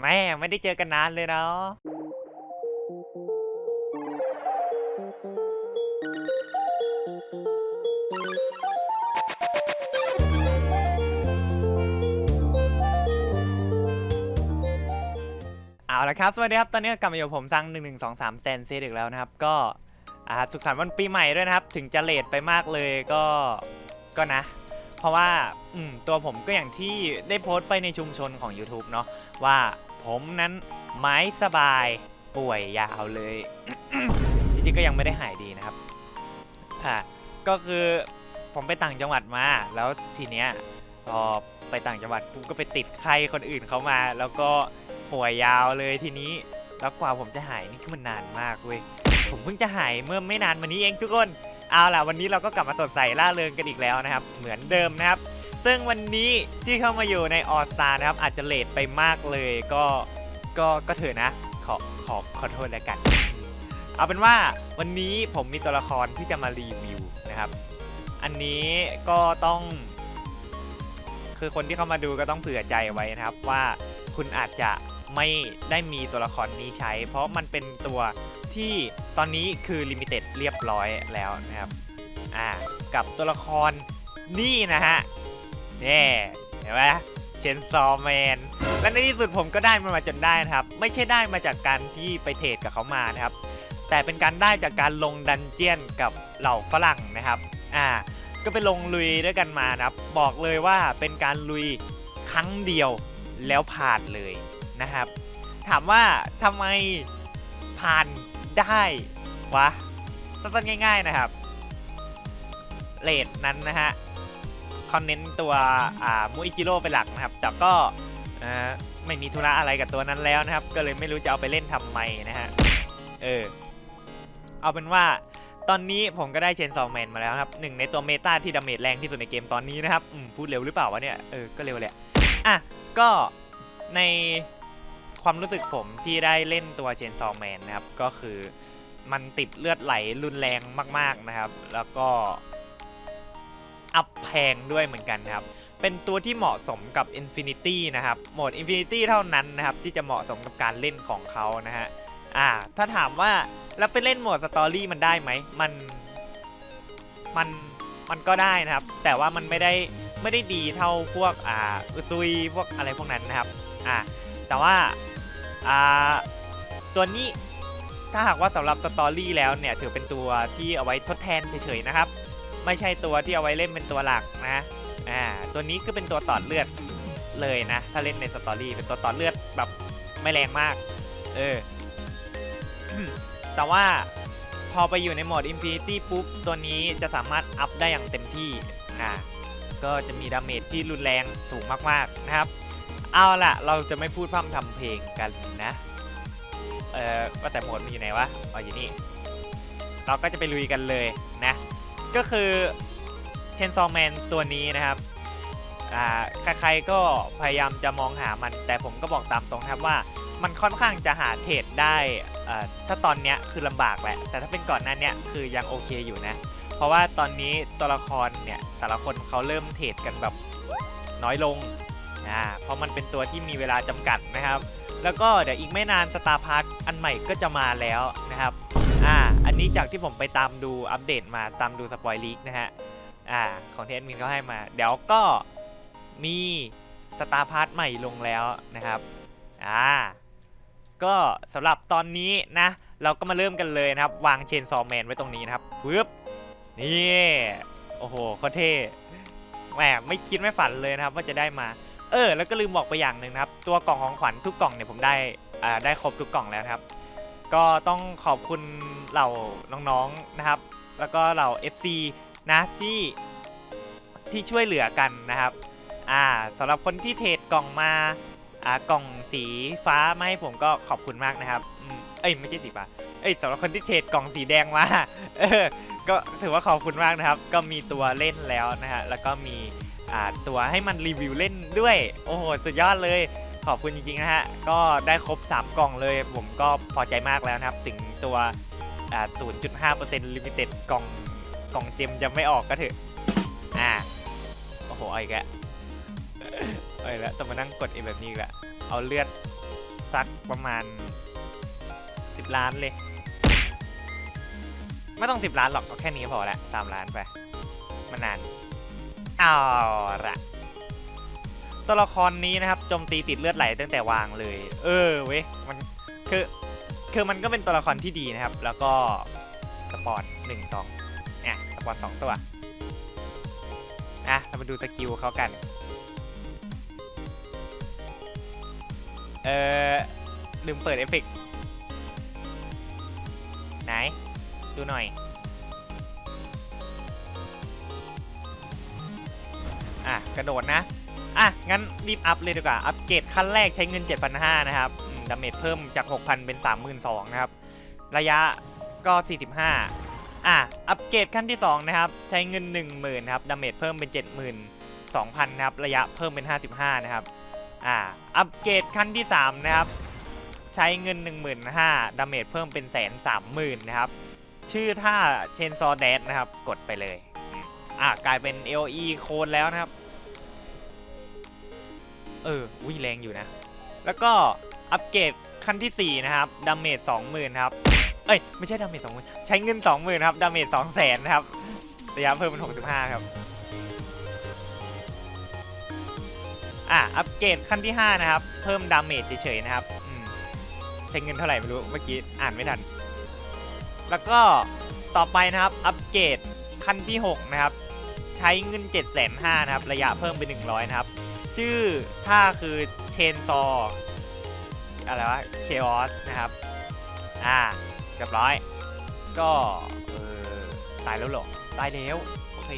แม่ไม่ได้เจอกันนานเลยเนาะเอาละครับ สวัสดีครับ ตอนนี้กลับมาอยู่ผมซัง1 1 2 3แซนเซอีกแล้วนะครับ ก็สุขสันต์วันปีใหม่ด้วยนะครับ ถึงจะเลทไปมากเลยก็ก็นะ ราะว่าอืมตัวผมก็อย่างที่ได้โพสต์ไปในชุมชนของ YouTube เนาะว่าผมนั้นไม้สบายป่วยยาวเลย จริงๆก็ยังไม่ได้หายดีนะครับอ่าก็คือผมไปต่างจังหวัดมา แล้วทีเนี้ยพอไปต่างจังหวัดปุ๊บก็ไปติดไข้คนอื่นเขามา แล้วก็ป่วยยาวเลยทีนี้ แล้วกว่าผมจะหายนี่คือมันนานมากเว้ยผมเพิ่งจะหายเมื่อไม่นานมานี้เองทุกคน เอาล่ะวันนี้เราก็กลับมาสดใสล่าเริงกันอีกแล้วนะครับ เหมือนเดิมนะครับ ซึ่งวันนี้ที่เข้ามาอยู่ในออสตานะครับ อาจจะเลทไปมากเลยก็ก็ก็เถอะนะ ขอขอขอโทษแล้วกัน เอาเป็นว่าวันนี้ผมมีตัวละครที่จะมารีวิวนะครับ อันนี้ก็ต้อง คือคนที่เข้ามาดูก็ต้องเผื่อใจไว้นะครับว่าคุณอาจจะ ไม่ได้มีตัวละครนี้ใช้ เพราะมันเป็นตัวที่ตอนนี้คือลิมิเต็ดเรียบร้อยแล้วนะครับอ่ากับตัวละครนี่นะฮะนี่เห็นไหมเชนซอแมนและในที่สุดผมก็ได้มันมาจนได้นะครับ ไม่ใช่ได้มาจากการที่ไปเทรดกับเขามานะครับ แต่เป็นการได้จากการลงดันเจียนกับเหล่าฝรั่งนะครับอ่าก็ไปลงลุยด้วยกันมานะครับ บอกเลยว่าเป็นการลุยครั้งเดียวแล้วผ่านเลย นะครับ ถามว่าทำไมผ่านได้วะสั้นๆง่าย ๆนะครับเลดนั้นนะฮะเขาเน้นตัวอ่ามูอิจิโร่เป็นหลักนะครับ แต่ก็ไม่มีธุระอะไรกับตัวนั้นแล้วนะครับ ก็เลยไม่รู้จะเอาไปเล่นทำไมนะฮะ เออ เอาเป็นว่าตอนนี้ผมก็ได้เชนซอแมนมาแล้วนะครับหนึ่งในตัวเมตาที่ดาเมจแรงที่สุดในเกมตอนนี้นะครับพูดเร็วหรือเปล่าวะเนี่ย เออ ก็เร็วแหละ อะ ก็ใน ความรู้สึกผมที่ได้เล่นตัวเชนซองแมนนะครับก็คือมันติดเลือดไหลรุนแรงมากๆนะครับ แล้วก็อัพแพงด้วยเหมือนกันครับ เป็นตัวที่เหมาะสมกับ Infinity นะครับ โหมด Infinity เท่านั้นนะครับ ที่จะเหมาะสมกับการเล่นของเขานะฮะ อ่า ถ้าถามว่า แล้วไปเล่นโหมดสตอรี่มันได้ไหม มัน มัน มันก็ได้นะครับ แต่ว่ามันไม่ได้ ไม่ได้ดีเท่าพวก อ่าอุซุย พวกอะไรพวกนั้นนะครับ อ่า แต่ว่า อ่าตัวนี้ถ้าหากว่าสำหรับสตอรี่แล้วเนี่ยถือเป็นตัวที่เอาไว้ทดแทนเฉยๆนะครับ ไม่ใช่ตัวที่เอาไว้เล่นเป็นตัวหลักนะอ่าตัวนี้ก็เป็นตัวต่อเลือดเลยนะ ถ้าเล่นในสตอรี่เป็นตัวต่อเลือดแบบไม่แรงมาก เออ แต่ว่าพอไปอยู่ในโหมด Infinity ปุ๊บ ตัวนี้จะสามารถอัพได้อย่างเต็มที่นะก็จะมีดาเมจที่รุนแรงสูงมากๆนะครับ เอาล่ะ เราจะไม่พูดพร่ำทำเพลงกันนะ เออว่าแต่โหมดมันอยู่ไหนวะอ๋ออยู่นี่ เราก็จะไปลุยกันเลยนะ ก็คือเชนซอแมนตัวนี้นะครับ อ่า ใครๆก็พยายามจะมองหามัน แต่ผมก็บอกตามตรงนะครับว่า มันค่อนข้างจะหาเทรดได้อ่อถ้าตอนเนี้ยคือลำบากแหละ แต่ถ้าเป็นก่อนหน้าเนี้ยคือยังโอเคอยู่นะ เพราะว่าตอนนี้ตัวละครเนี่ยแต่ละคนเขาเริ่มเทรดกันแบบน้อยลง นะเพราะมันเป็นตัวที่มีเวลาจำกัดนะครับ แล้วก็เดี๋ยวอีกไม่นานสตาร์พาร์คอันใหม่ก็จะมาแล้วนะครับอ่าอันนี้จากที่ผมไปตามดูอัปเดตมาตามดูสปอยลีกนะฮะอ่าของเทสมินเขาให้มา เดี๋ยวก็มีสตาร์พาร์ทใหม่ลงแล้วนะครับอ่าก็สำหรับตอนนี้นะ เราก็มาเริ่มกันเลยนะครับ วางเชนซอแมนไว้ตรงนี้นะครับปึ๊บนี่ โอ้โหโคตรเท่แหมไม่คิดไม่ฝันเลยนะครับ ว่าจะได้มา เออแล้วก็ลืมบอกไปอย่างหนึ่งนะครับ ตัวกล่องของขวัญทุกกล่องเนี่ยผมได้อ่าได้ครบทุกกล่องแล้วนะครับ ก็ต้องขอบคุณเหล่าน้องๆนะครับ แล้วก็เหล่า FC นะที่ที่ช่วยเหลือกันนะครับอ่าสำหรับคนที่เทรดกล่องมาอ่ากล่องสีฟ้ามาให้ผมก็ขอบคุณมากนะครับอืมเอ้ยไม่ใช่สีฟ้าเอ้ยสำหรับคนที่เทรดกล่องสีแดงมาเออก็ถือว่าขอบคุณมากนะครับ ก็มีตัวเล่นแล้วนะฮะแล้วก็มีอ่าตัวให้มันรีวิวเล่น ด้วย โอ้โห สุดยอดเลย ขอบคุณจริงๆนะฮะ ก็ได้ครบ 3 กล่องเลย ผมก็พอใจมากแล้วนะครับ ถึงตัวอ่า0.5%ลิมิเต็ดกล่องกล่องเจมจะไม่ออกก็เถอะ อ่า โอ้โหเอาอีกแล้วอีกแล้วต้องมานั่งกดเองแบบนี้อีกแล้วเอาเลือดสักประมาณ 10 ล้านเลย ไม่ต้อง 10 ล้านหรอก เอาแค่นี้พอละ3ล้านไปมันนาน เอาละ ตัวละครนี้นะครับโจมตีติดเลือดไหลตั้งแต่วางเลย เออเว้ยมันคือคือมันก็เป็นตัวละครที่ดีนะครับ แล้วก็สปอร์ตหนึ่งสองเนี่ยสปอร์ตสองตัวอะเรามาดูสกิลเขากัน เออลืมเปิดเอฟเฟกไหน ดูหน่อยอะกระโดดนะ อะ งั้นรีบอัพเลยดีกว่า อัปเกรดขั้นแรกใช้เงิน 7,500 นะครับอืมดาเมจเพิ่มจาก 6,000 เป็น 32,000 นะครับ ระยะก็ 45 อะ อัปเกรดขั้นที่ 2 นะครับ ใช้เงิน 10,000นะครับดาเมจเพิ่มเป็น 72,000 นะครับ ระยะเพิ่มเป็น 55 นะครับ อ่า อัปเกรดขั้นที่ 3 นะครับ ใช้เงิน 15,000ดาเมจเพิ่มเป็นแสนสามหมื่นนะครับ ชื่อท่าเชนซอแดนะครับ กดไปเลย อ่ากลายเป็น LE โคนแล้วนะครับ เอออุ้ยแรงอยู่นะ แล้วก็อัปเกรดขั้นที่ 4 นะครับดาเมจ20,000ครับ เอ้ย ไม่ใช่ดาเมจ20,000 ใช้เงิน 20,000 ครับดาเมจ200,000นะครับระยะเพิ่มเป็น 65 ครับ อะ อัปเกรดขั้นที่ 5 นะครับ เพิ่มดาเมจเฉยๆนะครับใช้เงินเท่าไหร่ไม่รู้ เมื่อกี้อ่านไม่ทัน แล้วก็ต่อไปนะครับ อัปเกรดขั้นที่ 6 นะครับ ใช้เงิน7 5 0 0 0นะครับ ระยะเพิ่มเป็น 100 นะครับ ชื่อท่าคือเชนซออะไรวะเคออสนะครับ อ่าเรียบร้อย ก็เออตายแล้วหรอตายแล้วโอเค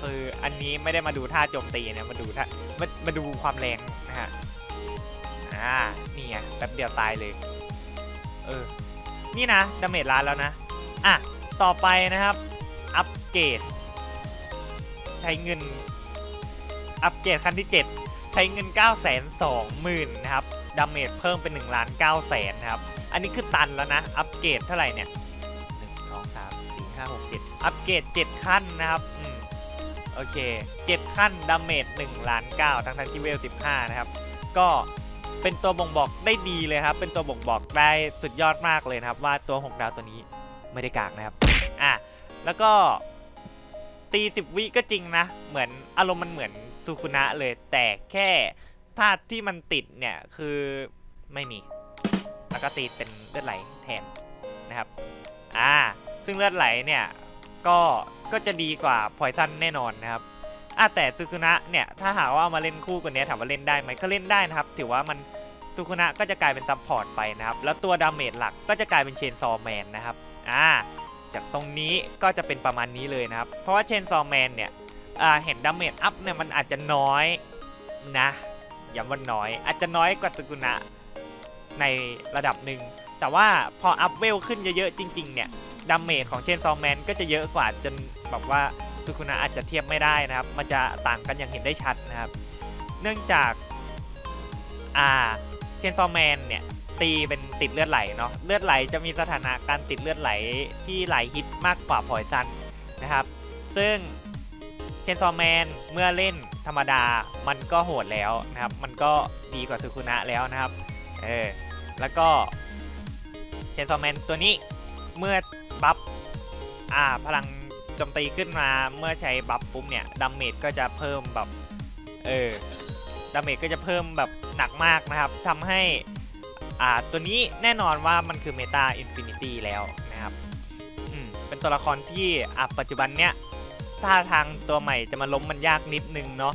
คืออันนี้ไม่ได้มาดูท่าโจมตีนะมาดูท่ามามาดูความแรงนะฮะอ่านี่ไงแป๊บเดียวตายเลย เออ นี่นะดาเมจล้านแล้วนะ อะ ต่อไปนะครับ อัปเกรด ใช้เงิน อัปเกรดขั้นที่ 7 ใช้เงิน 9 2 0 0 0 0นะครับดาเมจเพิ่มเป็น1ล้าน9แสนนะครับ อันนี้คือตันแล้วนะ อัปเกรดเท่าไหร่เนี่ย 1 2 3 4 5 6 7 อัปเกรด 7 ขั้นนะครับอืมโอเค 7 ขั้นดาเมจ1ล้าน9ทั้งทั้งที่เวล 15 นะครับ ก็เป็นตัวบ่งบอกได้ดีเลยครับ เป็นตัวบ่งบอกได้สุดยอดมากเลยนะครับ ว่าตัว 6 ดาวตัวนี้ไม่ได้กากนะครับ อะ แล้วก็ตี 10 วิก็จริงนะ เหมือนอารมณ์มันเหมือน ซูคุนะเลยแต่แค่ธาตุที่มันติดเนี่ยคือไม่มี แล้วก็ตีเป็นเลือดไหลแทนนะครับ อ่า ซึ่งเลือดไหลเนี่ยก็ก็จะดีกว่าพอยซันแน่นอนนะครับอะแต่ซูคุนะเนี่ยถ้าหากว่าเอามาเล่นคู่กันเนี้ยถามว่าเล่นได้ไหมก็เล่นได้นะครับ ถือว่ามันซูคุนะก็จะกลายเป็นซับพอร์ตไปนะครับ แล้วตัวดาเมจหลักก็จะกลายเป็นเชนซอแมนนะครับ อ่า จากตรงนี้ก็จะเป็นประมาณนี้เลยนะครับ เพราะว่าเชนซอแมนเนี่ย เห็นดาเมจอัพเนี่ยมันอาจจะน้อยนะย้ำว่าน้อย อาจจะน้อยกว่าซูกุนะในระดับหนึ่ง แต่ว่าพออัพเวลขึ้นเยอะๆจริงๆเนี่ยดาเมจของเชนซอแมนก็จะเยอะกว่าจนแบบว่าซูกุนะอาจจะเทียบไม่ได้นะครับ มันจะต่างกันอย่างเห็นได้ชัดนะครับ เนื่องจากอ่าเชนซอแมนเนี่ยตีเป็นติดเลือดไหลเนาะเลือดไหลจะมีสถานะการติดเลือดไหลที่ไหลฮิตมากกว่าพอยซันนะครับ ซึ่ง เชนซอแมนเมื่อเล่นธรรมดามันก็โหดแล้วนะครับ มันก็ดีกว่าซูคุนะแล้วนะครับ เออ แล้วก็เชนซอแมนตัวนี้เมื่อบัฟอ่าพลังโจมตีขึ้นมาเมื่อใช้บัฟปุ๊บเนี่ยดาเมจก็จะเพิ่มแบบเออดาเมจก็จะเพิ่มแบบหนักมากนะครับทำให้อ่าตัวนี้แน่นอนว่ามันคือเมตาอินฟินิตี้แล้วนะครับอืมเป็นตัวละครที่อะปัจจุบันเนี้ย ถ้าทางตัวใหม่จะมาล้มมันยากนิดนึงเนาะ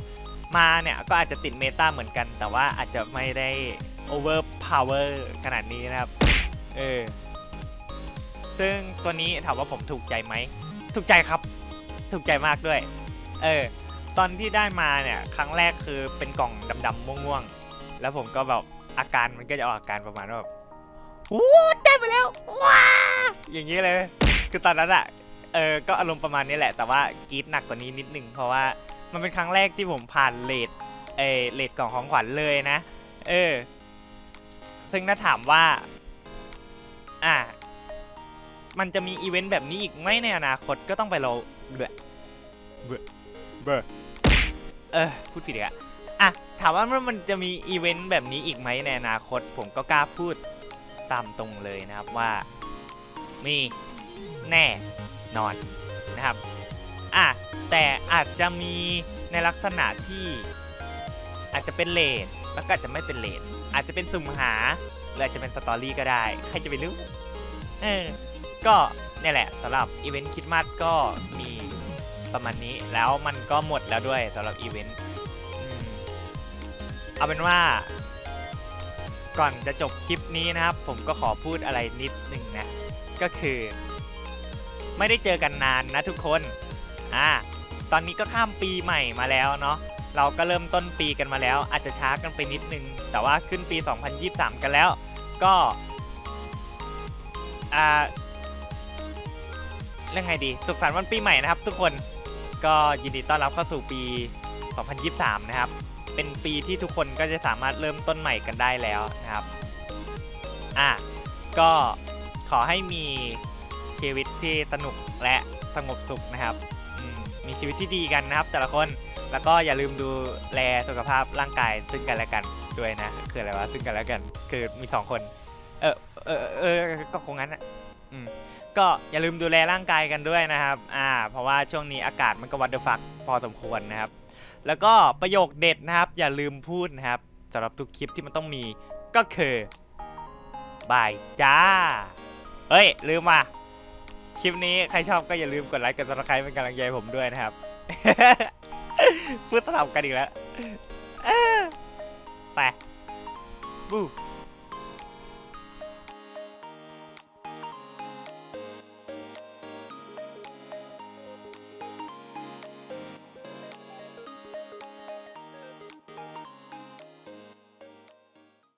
มาเนี่ยก็อาจจะติดเมตาเหมือนกัน แต่ว่าอาจจะไม่ได้โอเวอร์พาวเวอร์ขนาดนี้นะครับเออซึ่งตัวนี้ถามว่าผมถูกใจไหมถูกใจครับ ถูกใจมากด้วย เออ ตอนที่ได้มาเนี่ยครั้งแรกคือเป็นกล่องดำๆม่วงๆ แล้วผมก็แบบอาการมันก็จะออกอาการประมาณว่าแบบวู้ได้ไปแล้วว้าอย่างนี้เลย คือตอนนั้นอะ เออก็อารมณ์ประมาณนี้แหละ แต่ว่ากรีดหนักกว่านี้นิดนึงเพราะว่ามันเป็นครั้งแรกที่ผมผ่านเลดเอเลดกล่องของขวัญเลยนะ เออ ซึ่งถ้าถามว่า อะมันจะมีอีเวนต์แบบนี้อีกไหมในอนาคตก็ต้องไปรอเบื่อเบื่อเบื่อเออพูดผิดอีกอะอะถามว่ามันจะมีอีเวนต์แบบนี้อีกไหมในอนาคต ผมก็กล้าพูดตามตรงเลยนะครับว่า มีแน่ นอนนะครับอะแต่อาจจะมีในลักษณะที่อาจจะเป็นเลดแล้วก็อาจจะไม่เป็นเลดอาจจะเป็นสุ่มหาหรืออาจจะเป็นสตอรี่ก็ได้ ใครจะไปรู้เออก็เนี่ยแหละสำหรับอีเวนต์คริดมาสก็มีประมาณนี้แล้วมันก็หมดแล้วด้วยสำหรับอีเวนต์เอาเป็นว่า ก่อนจะจบคลิปนี้นะครับ ผมก็ขอพูดอะไรนิดหนึ่งนะ ก็คือ ไม่ได้เจอกันนานนะทุกคนอ่าตอนนี้ก็ข้ามปีใหม่มาแล้วเนาะเราก็เริ่มต้นปีกันมาแล้ว อาจจะช้ากันไปนิดนึง แต่ว่าขึ้นปี 2023 กันแล้ว ก็อ่าเรื่องไงดีสุขสันต์วันปีใหม่นะครับ ทุกคนก็ยินดีต้อนรับเข้าสู่ปี 2023 นะครับ เป็นปีที่ทุกคนก็จะสามารถเริ่มต้นใหม่กันได้แล้วนะครับอะก็ขอให้มี ชีวิตที่สนุกและสงบสุขนะครับ มีชีวิตที่ดีกันนะครับ แต่ละคนแล้วก็อย่าลืมดูแลสุขภาพร่างกายซึ่งกันและกันด้วยนะ คืออะไรวะซึ่งกันและกัน คือมีสองคน เออเออเออก็คงงั้นอะอืมก็อย่าลืมดูแลร่างกายกันด้วยนะครับ อ่า เพราะว่าช่วงนี้อากาศมันก็วัดเดฟักพอสมควรนะครับ แล้วก็ประโยคเด็ดนะครับ อย่าลืมพูดนะครับสำหรับทุกคลิปที่มันต้องมีก็คือบายจ้าเฮ้ย ลืมว่ะ คลิปนี้ใครชอบก็อย่าลืมกดไลค์กดซับสไครป์เป็นกำลังใจผมด้วยนะครับ พูดสลับกันอีกแล้วไปบู